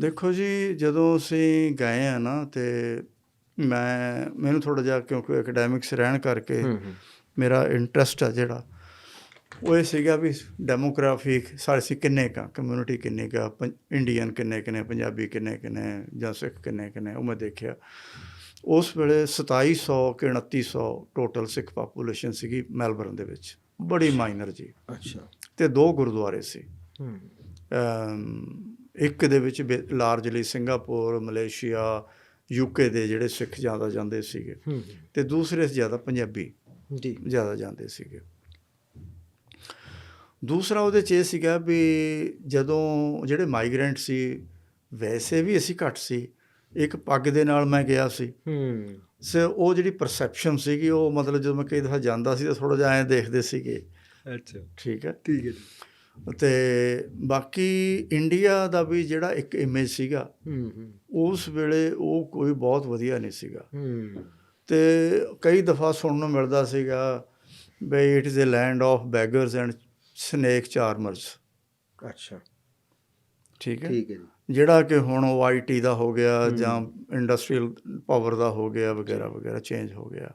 ਦੇਖੋ ਜੀ ਜਦੋਂ ਅਸੀਂ ਗਏ ਆ ਨਾ ਤੇ ਮੈਂ ਮੈਨੂੰ ਥੋੜਾ ਜਿਹਾ ਕਿਉਂਕਿ ਐਕੈਡੈਮਿਕਸ ਰਹਿਣ ਕਰਕੇ ਮੇਰਾ ਇੰਟਰਸਟ ਆ ਜਿਹੜਾ ਉਹ ਇਹ ਸੀਗਾ ਵੀ ਡੈਮੋਗ੍ਰਾਫੀ ਸਾਡੇ ਸੀ ਕਿੰਨੇ ਕਾ ਕਮਿਊਨਿਟੀ ਕਿੰਨੇ ਕਾ ਇੰਡੀਅਨ ਕਿੰਨੇ ਕਿੰਨੇ ਪੰਜਾਬੀ ਕਿੰਨੇ ਕਿੰਨੇ ਜਾਂ ਸਿੱਖ ਕਿੰਨੇ ਕਿੰਨੇ ਉਹ ਮੈਂ ਦੇਖਿਆ। ਉਸ ਵੇਲੇ 2700 ਕਿ 2900 ਟੋਟਲ ਸਿੱਖ ਪਾਪੂਲੇਸ਼ਨ ਸੀਗੀ ਮੈਲਬਰਨ ਦੇ ਵਿੱਚ ਬੜੀ ਮਾਈਨਰ ਜੀ। ਅੱਛਾ। ਤੇ ਦੋ ਗੁਰਦੁਆਰੇ ਸੀ। ਹੂੰ। ਅਮ ਇੱਕ ਦੇ ਵਿੱਚ ਲਾਰਜਲੀ ਸਿੰਗਾਪੁਰ ਮਲੇਸ਼ੀਆ ਯੂਕੇ ਦੇ ਜਿਹੜੇ ਸਿੱਖ ਜ਼ਿਆਦਾ ਜਾਂਦੇ ਸੀਗੇ ਤੇ ਦੂਸਰੇ ਜ਼ਿਆਦਾ ਪੰਜਾਬੀ ਜੀ। ਜ਼ਿਆਦਾ ਜਾਂਦੇ ਸੀਗੇ। ਦੂਸਰਾ ਉਹਦੇ 'ਚ ਇਹ ਸੀਗਾ ਵੀ ਜਦੋਂ ਜਿਹੜੇ ਮਾਈਗ੍ਰੈਂਟ ਸੀ ਵੈਸੇ ਵੀ ਅਸੀਂ ਘੱਟ ਸੀ। ਇੱਕ ਪੱਗ ਦੇ ਨਾਲ ਮੈਂ ਗਿਆ ਸੀ। ਹੂੰ। ਸੇ ਉਹ ਜਿਹੜੀ ਪਰਸੈਪਸ਼ਨ ਸੀਗੀ ਉਹ ਮਤਲਬ ਜਦੋਂ ਮੈਂ ਕਈ ਦਫਾ ਜਾਂਦਾ ਸੀ ਤਾਂ ਥੋੜਾ ਜਿਹਾ ਐਂ ਦੇਖਦੇ ਸੀਗੇ। ਅੱਛਾ। ਠੀਕ ਹੈ। ਠੀਕ ਹੈ ਜੀ। ਤੇ ਬਾਕੀ ਇੰਡੀਆ ਦਾ ਵੀ ਜਿਹੜਾ ਇੱਕ ਇਮੇਜ ਸੀਗਾ ਹੂੰ ਹੂੰ। ਉਸ ਵੇਲੇ ਉਹ ਕੋਈ ਬਹੁਤ ਵਧੀਆ ਨਹੀਂ ਸੀਗਾ। ਹੂੰ। ਤੇ ਕਈ ਦਫਾ ਸੁਣਨ ਨੂੰ ਮਿਲਦਾ ਸੀਗਾ ਬਈ it is a land of beggars and snake charmers ਅੱਛਾ। ਠੀਕ ਹੈ? ਠੀਕ ਹੈ ਜਿਹੜਾ ਕਿ ਹੁਣ ਉਹ ਆਈਟੀ ਦਾ ਹੋ ਗਿਆ ਜਾਂ ਇੰਡਸਟਰੀਅਲ ਪਾਵਰ ਦਾ ਹੋ ਗਿਆ ਵਗੈਰਾ ਵਗੈਰਾ ਚੇਂਜ ਹੋ ਗਿਆ।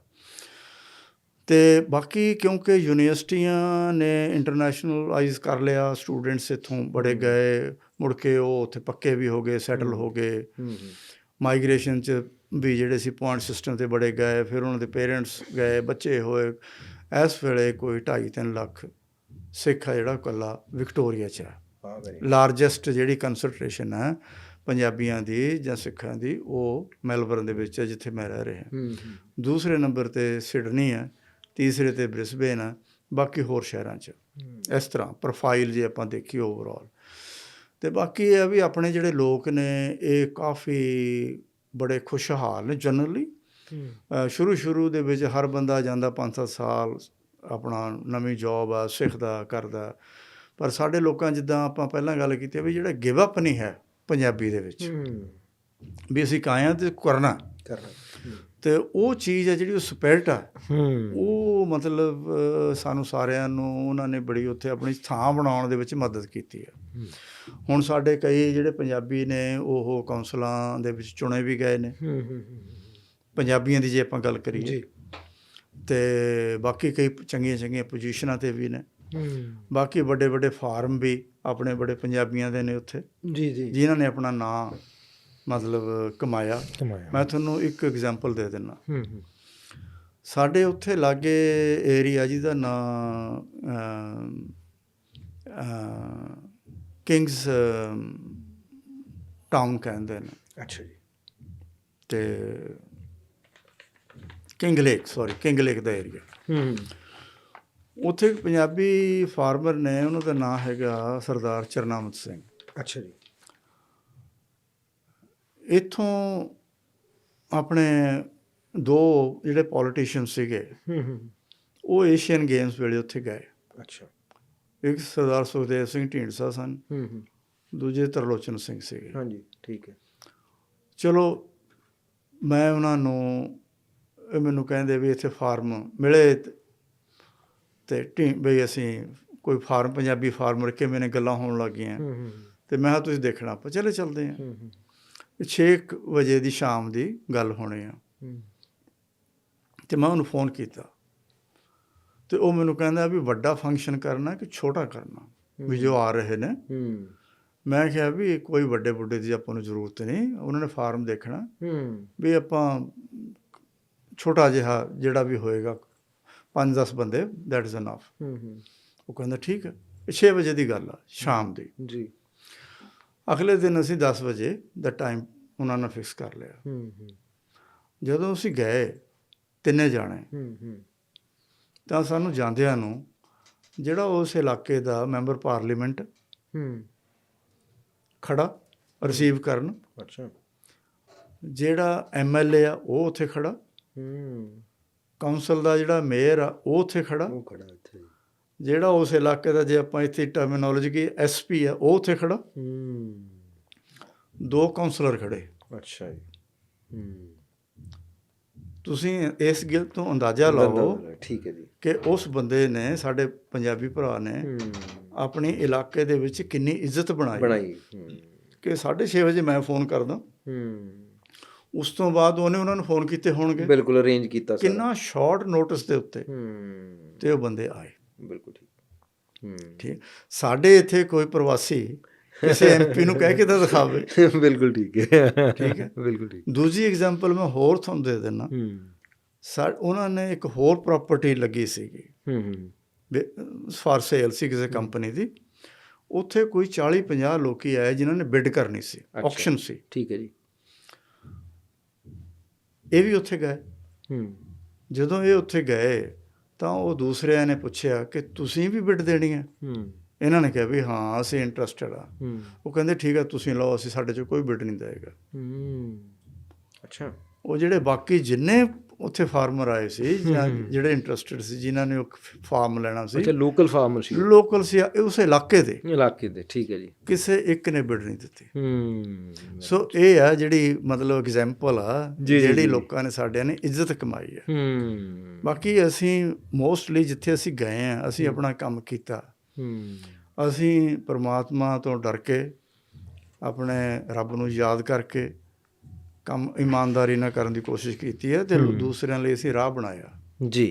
ਤੇ ਬਾਕੀ ਕਿਉਂਕਿ ਯੂਨੀਵਰਸਿਟੀਆਂ ਨੇ ਇੰਟਰਨੈਸ਼ਨਲਾਈਜ਼ ਕਰ ਲਿਆ ਸਟੂਡੈਂਟਸ ਇੱਥੋਂ ਬੜੇ ਗਏ ਮੁੜ ਕੇ ਉਹ ਉੱਥੇ ਪੱਕੇ ਵੀ ਹੋ ਗਏ ਸੈਟਲ ਹੋ। ਗਏ। ਹੂੰ ਹੂੰ। ਮਾਈਗ੍ਰੇਸ਼ਨ ਚ ਵੀ ਜਿਹੜੇ ਸੀ ਪੁਆਇੰਟ ਸਿਸਟਮ ਤੇ ਬੜੇ ਗਏ ਫਿਰ ਉਹਨਾਂ ਦੇ ਪੇਰੈਂਟਸ ਗਏ ਬੱਚੇ ਹੋਏ। ਇਸ ਵੇਲੇ ਕੋਈ 2.5 ਲੱਖ ਸਿੱਖ ਆ ਜਿਹੜਾ ਇਕੱਲਾ ਵਿਕਟੋਰੀਆ ਚ ਹੈ ਲਾਰਜੈਸਟ ਜਿਹੜੀ ਕੰਸੈਂਟ੍ਰੇਸ਼ਨ ਹੈ ਪੰਜਾਬੀਆਂ ਦੀ ਜਾਂ ਸਿੱਖਾਂ ਦੀ ਉਹ ਮੈਲਬਰਨ ਦੇ ਵਿੱਚ ਹੈ ਜਿੱਥੇ ਮੈਂ ਰਹਿ ਰਿਹਾ। ਹੂੰ ਹੂੰ। ਦੂਸਰੇ ਨੰਬਰ ਤੇ ਸਿਡਨੀ ਹੈ ਤੀਸਰੇ ਤੇ ਬ੍ਰਿਸਬੇਨ ਹੈ ਬਾਕੀ ਹੋਰ ਸ਼ਹਿਰਾਂ 'ਚ। ਇਸ ਤਰ੍ਹਾਂ ਪ੍ਰੋਫਾਈਲ ਜੇ ਆਪਾਂ ਦੇਖੀ ਓਵਰਆਲ ਤੇ ਬਾਕੀ ਇਹ ਆ ਵੀ ਆਪਣੇ ਜਿਹੜੇ ਲੋਕ ਨੇ ਇਹ ਕਾਫੀ ਬੜੇ ਖੁਸ਼ਹਾਲ ਨੇ ਜਨਰਲੀ ਸ਼ੁਰੂ ਸ਼ੁਰੂ ਦੇ ਵਿੱਚ ਹਰ ਬੰਦਾ ਜਾਂਦਾ 5-7 ਸਾਲ ਆਪਣਾ ਨਵੀਂ ਜੌਬ ਆ ਸਿੱਖਦਾ ਕਰਦਾ। ਪਰ ਸਾਡੇ ਲੋਕਾਂ ਜਿੱਦਾਂ ਆਪਾਂ ਪਹਿਲਾਂ ਗੱਲ ਕੀਤੀ ਆ ਵੀ ਜਿਹੜਾ ਗਿਵ ਅਪ ਨਹੀਂ ਹੈ ਪੰਜਾਬੀ ਦੇ ਵਿੱਚ। ਵੀ ਅਸੀਂ ਕਾਇਆ ਤੇ ਕਰਨਾ। ਕਰਨਾ। ਤੇ ਉਹ ਚੀਜ਼ ਹੈ ਜਿਹੜੀ ਉਹ ਸਪਿਰਿਟ ਆ। ਉਹ ਮਤਲਬ ਸਾਨੂੰ ਸਾਰਿਆਂ ਨੂੰ ਉਹਨਾਂ ਨੇ ਬੜੀ ਉੱਥੇ ਆਪਣੀ ਥਾਂ ਬਣਾਉਣ ਦੇ ਵਿੱਚ ਮਦਦ ਕੀਤੀ ਹੈ। ਹੁਣ ਸਾਡੇ ਕਈ ਜਿਹੜੇ ਪੰਜਾਬੀ ਨੇ ਉਹ ਕੌਂਸਲਾਂ ਦੇ ਵਿੱਚ ਚੁਣੇ ਵੀ ਗਏ ਨੇ। ਪੰਜਾਬੀਆਂ ਦੀ ਜੇ ਆਪਾਂ ਗੱਲ ਕਰੀਏ ਜੀ। ਤੇ ਬਾਕੀ ਕਈ ਚੰਗੀਆਂ ਚੰਗੀਆਂ ਪੋਜੀਸ਼ਨਾਂ ਤੇ ਵੀ ਨੇ। ਬਾਕੀ ਵੱਡੇ ਵੱਡੇ ਫਾਰਮ ਵੀ ਆਪਣੇ ਬੜੇ ਪੰਜਾਬੀਆਂ ਦੇ ਨੇ ਉੱਥੇ। ਜੀ ਜੀ। ਜਿਨ੍ਹਾਂ ਨੇ ਆਪਣਾ ਨਾਂ ਮਤਲਬ ਕਮਾਇਆ। ਮੈਂ ਤੁਹਾਨੂੰ ਇੱਕ ਐਗਜ਼ਾਮਪਲ ਦੇ ਹੂੰ ਸਾਡੇ ਉੱਥੇ ਲਾਗੇ ਏਰੀਆ ਜਿਹਦਾ ਨਾਂ ਕਿੰਗਸ ਟਾਊਨ ਕਹਿੰਦੇ ਨੇ। ਅੱਛਾ ਜੀ। ਤੇ King Lake sorry King Lake ਦਾ ਏਰੀਆ ਹੂੰ ਉੱਥੇ ਪੰਜਾਬੀ ਫਾਰਮਰ ਨੇ ਉਹਨਾਂ ਦਾ ਨਾਂ ਹੈਗਾ ਸਰਦਾਰ ਚਰਨਾਮਤ ਸਿੰਘ। ਅੱਛਾ ਜੀ। ਇੱਥੋਂ ਆਪਣੇ ਦੋ ਜਿਹੜੇ ਪੋਲੀਟੀਸ਼ੀਅਨ ਸੀਗੇ ਉਹ ਏਸ਼ੀਅਨ ਗੇਮਸ ਵੇਲੇ ਉੱਥੇ ਗਏ। ਅੱਛਾ। ਇੱਕ ਸਰਦਾਰ ਸੁਖਦੇਵ ਸਿੰਘ ਢੀਂਡਸਾ ਸਨ ਦੂਜੇ ਤਰਲੋਚਨ ਸਿੰਘ ਸੀਗੇ। ਹਾਂਜੀ ਠੀਕ ਹੈ। ਚਲੋ ਮੈਂ ਉਹਨਾਂ ਨੂੰ ਇਹ ਮੈਨੂੰ ਕਹਿੰਦੇ ਵੀ ਇੱਥੇ ਫਾਰਮ ਮਿਲੇ ਤੇ- ਢੀ ਬਈ ਅਸੀਂ ਕੋਈ ਫਾਰਮ ਪੰਜਾਬੀ ਫਾਰਮਰ ਕਿਵੇਂ ਨੇ ਗੱਲਾਂ ਹੋਣ ਲੱਗੀਆਂ। ਤੇ ਮੈਂ ਕਿਹਾ ਤੁਸੀਂ ਦੇਖਣਾ ਆਪਾਂ ਚਲੇ ਚੱਲਦੇ ਹੂੰ। 6 ਵਜੇ ਦੀ ਸ਼ਾਮ ਦੀ ਗੱਲ ਹੋਣੀ ਆ। ਤੇ ਮੈਂ ਉਹਨੂੰ ਫੋਨ ਕੀਤਾ। ਤੇ ਉਹ ਮੈਨੂੰ ਕਹਿੰਦਾ ਵੀ ਵੱਡਾ ਫੰਕਸ਼ਨ ਕਰਨਾ ਕਿ ਛੋਟਾ ਕਰਨਾ ਵੀ ਜੋ ਆ ਰਹੇ ਨੇ। ਮੈਂ ਕਿਹਾ ਵੀ ਕੋਈ ਵੱਡੇ ਬੁੱਢੇ ਦੀ ਆਪਾਂ ਨੂੰ ਜ਼ਰੂਰਤ ਨਹੀਂ ਉਹਨਾਂ ਨੇ ਫਾਰਮ ਦੇਖਣਾ। ਵੀ ਆਪਾਂ ਛੋਟਾ ਜਿਹਾ ਜਿਹੜਾ ਵੀ ਹੋਏਗਾ 5-10 ਬੰਦੇ ਦੈਟ ਇਜ਼ ਅਨਫ ਉਹ ਕਹਿੰਦਾ ਠੀਕ ਹੈ 6 ਵਜੇ ਦੀ ਗੱਲ ਆ ਸ਼ਾਮ ਦੀ। ਜੀ। ਅਗਲੇ ਦਿਨ ਅਸੀਂ 10 ਵਜੇ ਦਾ ਟਾਈਮ ਉਹਨਾਂ ਨੇ ਫਿਕਸ ਕਰ ਲਿਆ। ਹੂੰ ਹੂੰ। ਜਦੋਂ ਅਸੀਂ ਗਏ ਤਿੰਨੇ ਜਾਣੇ। ਹੂੰ ਹੂੰ। ਤਾਂ ਸਾਨੂੰ ਜਾਂਦਿਆਂ ਨੂੰ ਜਿਹੜਾ ਉਸ ਇਲਾਕੇ ਦਾ ਮੈਂਬਰ ਪਾਰਲੀਮੈਂਟ ਹੂੰ। ਖੜਾ ਰਿਸੀਵ ਕਰਨ ਅੱਛਾ। ਜਿਹੜਾ ਐਮਐਲਏ ਆ ਉਹ ਉੱਥੇ ਖੜਾ। ਹੂੰ। ਕਾਉਂਸਲ ਦਾ ਜਿਹੜਾ ਮੇਅਰ ਆ ਉਹ ਉੱਥੇ ਖੜਾ। ਉਹ ਖੜਾ ਇੱਥੇ। ਜਿਹੜਾ ਉਸ ਇਲਾਕੇ ਦਾ ਜੇ ਆਪਾਂ ਇੱਥੇ ਟਰਮੀਨੋਲੋਜੀ ਕੀ ਐਸਪੀ ਆ ਉਹ ਉੱਥੇ ਖੜਾ ਹੂੰ। ਦੋ ਕਾਉਂਸਲਰ ਖੜੇ ਅੱਛਾ ਜੀ। ਹੂੰ। ਤੁਸੀਂ ਇਸ ਗੱਲ ਤੋਂ ਅੰਦਾਜ਼ਾ ਲਾਓ ਠੀਕ ਹੈ ਜੀ। ਕਿ ਉਸ ਬੰਦੇ ਨੇ ਸਾਡੇ ਪੰਜਾਬੀ ਭਰਾ ਨੇ ਆਪਣੀ ਇਲਾਕੇ ਦੇ ਵਿੱਚ ਕਿੰਨੀ ਇੱਜ਼ਤ ਬਣਾਈ। ਬਣਾਈ ਕਿ 6:30 ਵਜੇ ਮੈਂ ਫੋਨ ਕਰਦਾ। ਹੂੰ। ਉਸ ਤੋਂ ਬਾਅਦ ਉਹਨੇ ਉਹਨਾਂ ਨੂੰ ਫੋਨ ਕੀਤੇ ਹੋਣਗੇ। ਬਿਲਕੁਲ ਅਰੇਂਜ ਕੀਤਾ ਸਾਰਾ। ਕਿੰਨਾ ਸ਼ਾਰਟ ਨੋਟਿਸ ਦੇ ਉੱਤੇ ਹੂੰ। ਤੇ ਉਹ ਬੰਦੇ ਆਏ। ਬਿਲਕੁਲ ਠੀਕ। ਹੂੰ। ਠੀਕ। ਸਾਡੇ ਇੱਥੇ ਕੋਈ ਪ੍ਰਵਾਸੀ ਕਿਸੇ ਐਮਪੀ ਨੂੰ ਕਹਿ ਕੇ ਤਾਂ ਦਿਖਾਵੇ। ਬਿਲਕੁਲ ਠੀਕ ਹੈ। ਠੀਕ ਹੈ। ਬਿਲਕੁਲ ਠੀਕ। ਦੂਜੀ ਐਗਜ਼ਾਮਪਲ ਮੈਂ ਹੋਰ ਤੁਹਾਨੂੰ ਦੇ ਦਿੰਦਾ ਹੂੰ। ਸਾ ਉਹਨਾਂ ਨੇ ਇੱਕ ਹੋਰ ਪ੍ਰਾਪਰਟੀ ਲੱਗੀ ਸੀਗੀ। ਹੂੰ ਹੂੰ। ਫਾਰ ਸੇਲ ਸੀ ਕਿਸੇ ਕੰਪਨੀ ਦੀ। ਉੱਥੇ ਕੋਈ 40 50 ਲੋਕੀ ਆਏ ਜਿਨ੍ਹਾਂ ਨੇ ਬਿਡ ਕਰਨੀ ਸੀ। ਆਕਸ਼ਨ ਸੀ। ਠੀਕ ਹੈ ਜੀ। ਇਹ ਵੀ ਉੱਥੇ ਗਏ। ਹੂੰ। ਜਦੋਂ ਇਹ ਉੱਥੇ ਗਏ ਤਾਂ ਉਹ ਦੂਸਰਿਆਂ ਨੇ ਪੁੱਛਿਆ ਕਿ ਤੁਸੀਂ ਵੀ ਬਿਡ ਦੇਣੀ ਹੈ? ਹੂੰ। ਇਹਨਾਂ ਨੇ ਕਿਹਾ ਵੀ ਹਾਂ ਅਸੀਂ ਇੰਟਰਸਟਡ ਆ ਉਹ ਕਹਿੰਦੇ ਠੀਕ ਹੈ ਤੁਸੀਂ ਲਓ ਅਸੀਂ ਸਾਡੇ 'ਚ ਕੋਈ ਬਿਡ ਨਹੀਂ ਦੇਗਾ ਹੂੰ। ਅੱਛਾ। ਉਹ ਜਿਹੜੇ ਬਾਕੀ ਜਿੰਨੇ ਉੱਥੇ ਫਾਰਮਰ ਆਏ ਸੀ ਜਾਂ ਜਿਹੜੇ ਇੰਟਰਸਟਡ ਸੀ ਜਿਨ੍ਹਾਂ ਨੇ ਉਹ ਫਾਰਮ ਲੈਣਾ ਸੀ। ਅੱਛਾ ਲੋਕਲ ਫਾਰਮਰ ਸੀ। ਲੋਕਲ ਸੀ ਉਸ ਇਲਾਕੇ ਦੇ। ਇਲਾਕੇ ਦੇ ਠੀਕ ਹੈ ਜੀ। ਕਿਸੇ ਇੱਕ ਨੇ ਬਿਡ ਨਹੀਂ ਦਿੱਤੀ। ਹੂੰ ਸੋ ਇਹ ਆ ਜਿਹੜੀ ਮਤਲਬ ਐਗਜ਼ਾਮਪਲ ਆ ਜਿਹੜੀ। ਲੋਕਾਂ ਨੇ ਸਾਡਿਆਂ ਨੇ ਇੱਜ਼ਤ ਕਮਾਈ ਆ। ਹੂੰ। ਬਾਕੀ ਅਸੀਂ ਮੋਸਟਲੀ ਜਿੱਥੇ ਅਸੀਂ ਗਏ ਆ ਅਸੀਂ ਆਪਣਾ ਕੰਮ ਕੀਤਾ। ਹੂੰ। ਅਸੀਂ ਪ੍ਰਮਾਤਮਾ ਤੋਂ ਡਰ ਕੇ ਆਪਣੇ ਰੱਬ ਨੂੰ ਯਾਦ ਕਰਕੇ ਕੰਮ ਇਮਾਨਦਾਰੀ ਨਾਲ ਕਰਨ ਦੀ ਕੋਸ਼ਿਸ਼ ਕੀਤੀ ਹੈ ਤੇ ਦੂਸਰਿਆਂ ਲਈ ਅਸੀਂ ਰਾਹ ਬਣਾਇਆ। ਜੀ।